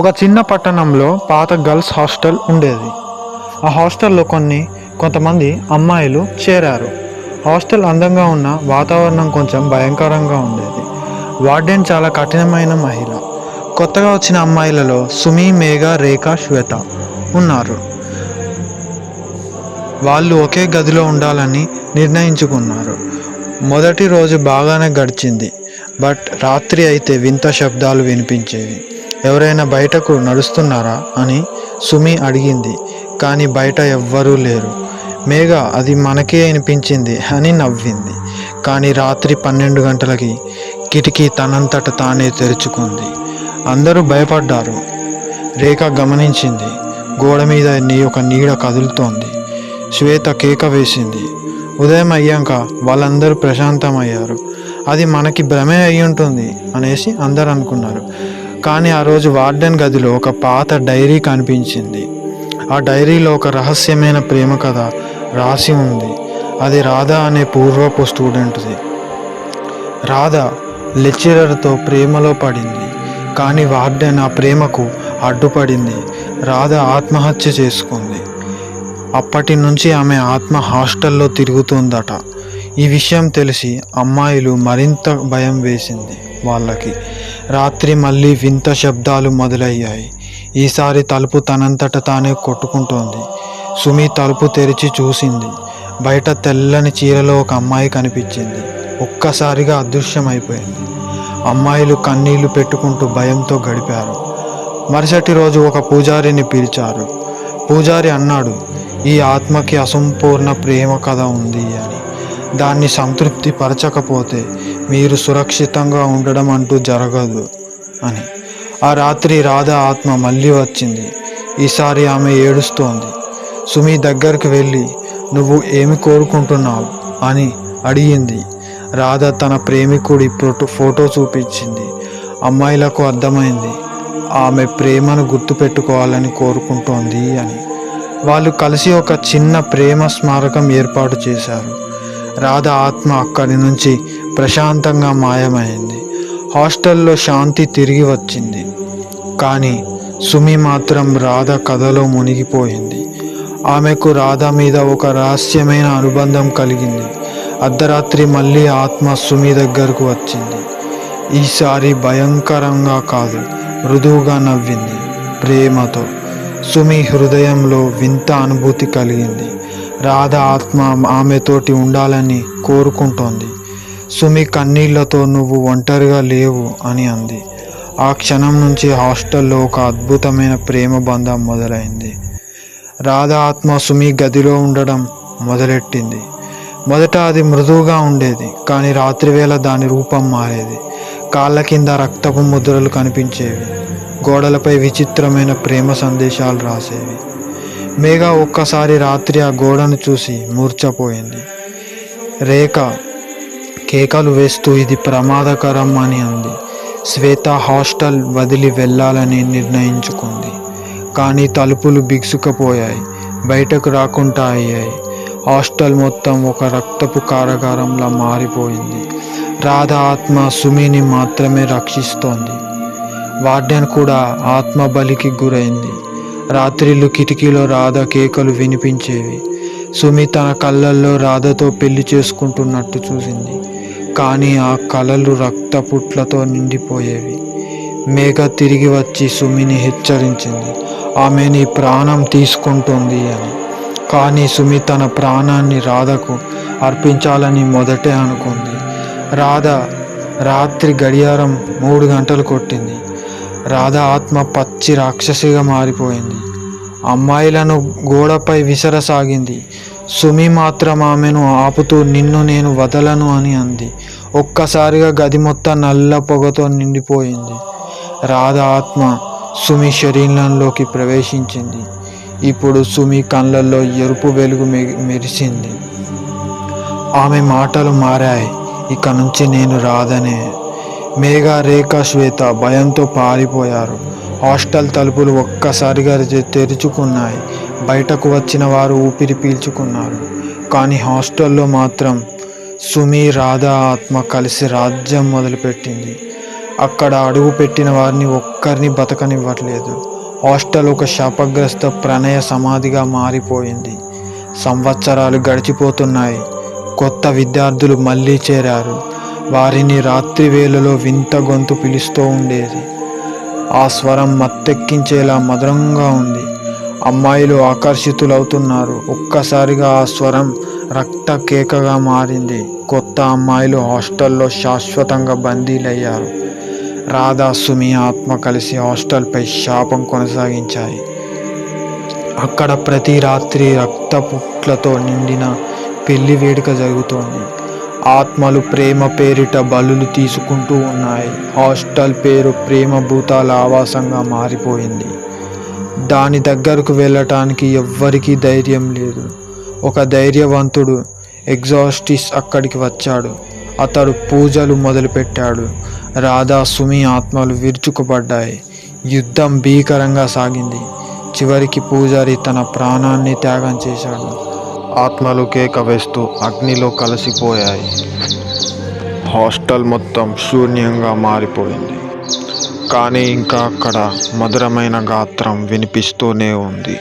ఒక చిన్న పట్టణంలో పాత గర్ల్స్ హాస్టల్ ఉండేది. ఆ హాస్టల్లో కొన్ని కొంతమంది అమ్మాయిలు చేరారు. హాస్టల్ అందంగా ఉన్న వాతావరణం కొంచెం భయంకరంగా ఉండేది. వార్డెన్ చాలా కఠినమైన మహిళ. కొత్తగా వచ్చిన అమ్మాయిలలో సుమి మేఘ రేఖ శ్వేత ఉన్నారు. వాళ్ళు ఒకే గదిలో ఉండాలని నిర్ణయించుకున్నారు. మొదటి రోజు బాగానే గడిచింది. బట్ రాత్రి అయితే వింత శబ్దాలు వినిపించేవి. ఎవరైనా బయటకు నడుస్తున్నారా అని సుమి అడిగింది. కానీ బయట ఎవ్వరూ లేరు. మేఘ అది మనకే అనిపించింది అని నవ్వింది. కానీ రాత్రి పన్నెండు గంటలకి కిటికీ తనంతట తానే తెరుచుకుంది. అందరూ భయపడ్డారు. రేఖ గమనించింది. గోడ మీద నీ ఒక నీడ కదులుతోంది. శ్వేత కేక వేసింది. ఉదయం అయ్యాక వాళ్ళందరూ ప్రశాంతమయ్యారు. అది మనకి భ్రమే అయి ఉంటుంది అనేసి అందరు అనుకున్నారు. కానీ ఆ రోజు వార్డెన్ గదిలో ఒక పాత డైరీ కనిపించింది. ఆ డైరీలో ఒక రహస్యమైన ప్రేమ కథ రాసి ఉంది. అది రాధా అనే పూర్వపు స్టూడెంట్ది. రాధ లెక్చరర్తో ప్రేమలో పడింది కానీ వార్డెన్ ఆ ప్రేమకు అడ్డుపడింది. రాధ ఆత్మహత్య చేసుకుంది. అప్పటి నుంచి ఆమె ఆత్మ హాస్టల్లో తిరుగుతుందట. ఈ విషయం తెలిసి అమ్మాయిలు మరింత భయం వేసింది వాళ్ళకి. రాత్రి మళ్ళీ వింత శబ్దాలు మొదలయ్యాయి. ఈసారి తలుపు తనంతట తానే కొట్టుకుంటోంది. సుమి తలుపు తెరిచి చూసింది. బయట తెల్లని చీరలో ఒక అమ్మాయి కనిపించింది. ఒక్కసారిగా అదృశ్యమైపోయింది. అమ్మాయిలు కన్నీళ్ళు పెట్టుకుంటూ భయంతో గడిపారు. మరుసటి రోజు ఒక పూజారిని పిలిచారు. పూజారి అన్నాడు ఈ ఆత్మకి అసంపూర్ణ ప్రేమ కథ ఉంది అని. దాన్ని సంతృప్తి పరచకపోతే మీరు సురక్షితంగా ఉండడం అంటూ జరగదు అని. ఆ రాత్రి రాధ ఆత్మ మళ్ళీ వచ్చింది. ఈసారి ఆమె ఏడుస్తోంది. సుమి దగ్గరికి వెళ్ళి నువ్వు ఏమి కోరుకుంటున్నావు? అని అడిగింది. రాధ తన ప్రేమికుడి ఫోటో ఫోటో చూపించింది. అమ్మాయిలకు అర్థమైంది ఆమె ప్రేమను గుర్తుపెట్టుకోవాలని కోరుకుంటోంది అని. వాళ్ళు కలిసి ఒక చిన్న ప్రేమ స్మారకం ఏర్పాటు చేశారు. రాధ ఆత్మ అక్కడి నుంచి ప్రశాంతంగా మాయమైంది. హాస్టల్లో శాంతి తిరిగి వచ్చింది. కానీ సుమి మాత్రం రాధ కథలో మునిగిపోయింది. ఆమెకు రాధ మీద ఒక రహస్యమైన అనుబంధం కలిగింది. అర్ధరాత్రి మళ్ళీ ఆత్మ సుమి దగ్గరకు వచ్చింది. ఈసారి భయంకరంగా కాదు మృదువుగా నవ్వింది ప్రేమతో. సుమి హృదయంలో వింత అనుభూతి కలిగింది. రాధ ఆత్మ ఆమెతోటి ఉండాలని కోరుకుంటోంది. సుమి కన్నీళ్ళతో నువ్వు ఒంటరిగా లేవు అని అంది. ఆ క్షణం నుంచి హాస్టల్లో ఒక అద్భుతమైన ప్రేమ బంధం మొదలైంది. రాధ ఆత్మ సుమి గదిలో ఉండడం మొదలెట్టింది. మొదట అది మృదువుగా ఉండేది కానీ రాత్రివేళ దాని రూపం మారేది. కాళ్ళ కింద రక్తపు ముద్రలు కనిపించేవి. గోడలపై విచిత్రమైన ప్రేమ సందేశాలు రాసేవి. మేఘ ఒక్కసారి రాత్రి ఆ గోడను చూసి మూర్చపోయింది రేఖ కేకలు వేస్తూ ఇది ప్రమాదకరం అని అంది. శ్వేత హాస్టల్ వదిలి వెళ్ళాలని నిర్ణయించుకుంది. కానీ తలుపులు బిగుసుకుపోయాయి. బయటకు రాకుండా అయ్యాయి. హాస్టల్ మొత్తం ఒక రక్తపు కారాగారంలా మారిపోయింది. రాధ ఆత్మ సుమిని మాత్రమే రక్షిస్తోంది. వార్డెన్ కూడా ఆత్మ బలికి గురైంది. రాత్రిళ్ళు కిటికీలో రాధ కేకలు వినిపించేవి. సుమి తన కళ్ళల్లో రాధతో పెళ్ళి చేసుకుంటున్నట్టు చూసింది. కానీ ఆ కళలు రక్తపుట్లతో నిండిపోయేవి. మేఘ తిరిగి వచ్చి సుమిని హెచ్చరించింది. ఆమె నీ ప్రాణం తీసుకుంటుంది అని. కానీ సుమి తన ప్రాణాన్ని రాధకు అర్పించాలని మొదటే అనుకుంది. రాధ రాత్రి గడియారం మూడు గంటలు కొట్టింది. రాధ ఆత్మ పచ్చి రాక్షసిగా మారిపోయింది. అమ్మాయిలను గోడపై విసరసాగింది. సుమి మాత్రం ఆమెను ఆపుతూ నిన్ను నేను వదలను అని అంది. ఒక్కసారిగా గది మొత్తం నల్ల పొగతో నిండిపోయింది. రాధ ఆత్మ సుమి శరీరంలోకి ప్రవేశించింది. ఇప్పుడు సుమి కళ్ళల్లో ఎరుపు వెలుగు మె- మెరిసింది. ఆమె మాటలు మారాయి. ఇక నుంచి నేను రాధనే మేఘ రేఖ శ్వేత భయంతో పారిపోయారు. హాస్టల్ తలుపులు ఒక్కసారిగా తెరుచుకున్నాయి. బయటకు వచ్చిన వారు ఊపిరి పీల్చుకున్నారు. కానీ హాస్టల్లో మాత్రం సుమి రాధ ఆత్మ కలిసి రాజ్యం మొదలుపెట్టింది. అక్కడ అడుగు పెట్టిన వారిని ఒక్కరిని బతకనివ్వట్లేదు. హాస్టల్ ఒక శాపగ్రస్త ప్రణయ సమాధిగా మారిపోయింది. సంవత్సరాలు గడిచిపోతున్నాయి. కొత్త విద్యార్థులు మళ్ళీ చేరారు. వారిని రాత్రి వేళలో వింత గొంతు పిలుస్తూ ఉండేది. ఆ స్వరం మత్తెక్కించేలా మధురంగా ఉంది. అమ్మాయిలు ఆకర్షితులవుతున్నారు. ఒక్కసారిగా ఆ స్వరం రక్త కేకగా మారింది. కొత్త అమ్మాయిలు హాస్టల్లో శాశ్వతంగా బందీలయ్యారు. రాధా సుమి ఆత్మ కలిసి హాస్టల్పై శాపం కొనసాగించాయి. అక్కడ ప్రతి రాత్రి రక్తపుట్లతో నిండిన పెళ్ళి వేడుక జరుగుతోంది. ఆత్మలు ప్రేమ పేరిట బలులు తీసుకుంటూ ఉన్నాయి. హాస్టల్ పేరు ప్రేమ భూతాల ఆవాసంగా మారిపోయింది. దాని దగ్గరకు వెళ్ళటానికి ఎవ్వరికీ ధైర్యం లేదు. ఒక ధైర్యవంతుడు ఎగ్జాస్టిస్ అక్కడికి వచ్చాడు. అతడు పూజలు మొదలుపెట్టాడు. రాధా సుమి ఆత్మలు విరుచుకుపడ్డాయి. యుద్ధం భీకరంగా సాగింది. చివరికి పూజారి తన ప్రాణాన్ని త్యాగం చేశాడు. ఆత్మలు కేక వేస్తూ అగ్నిలో కలిసిపోయాయి. హాస్టల్ మొత్తం శూన్యంగా మారిపోయింది. కానీ ఇంకా అక్కడ మధురమైన గాత్రం వినిపిస్తూనే ఉంది.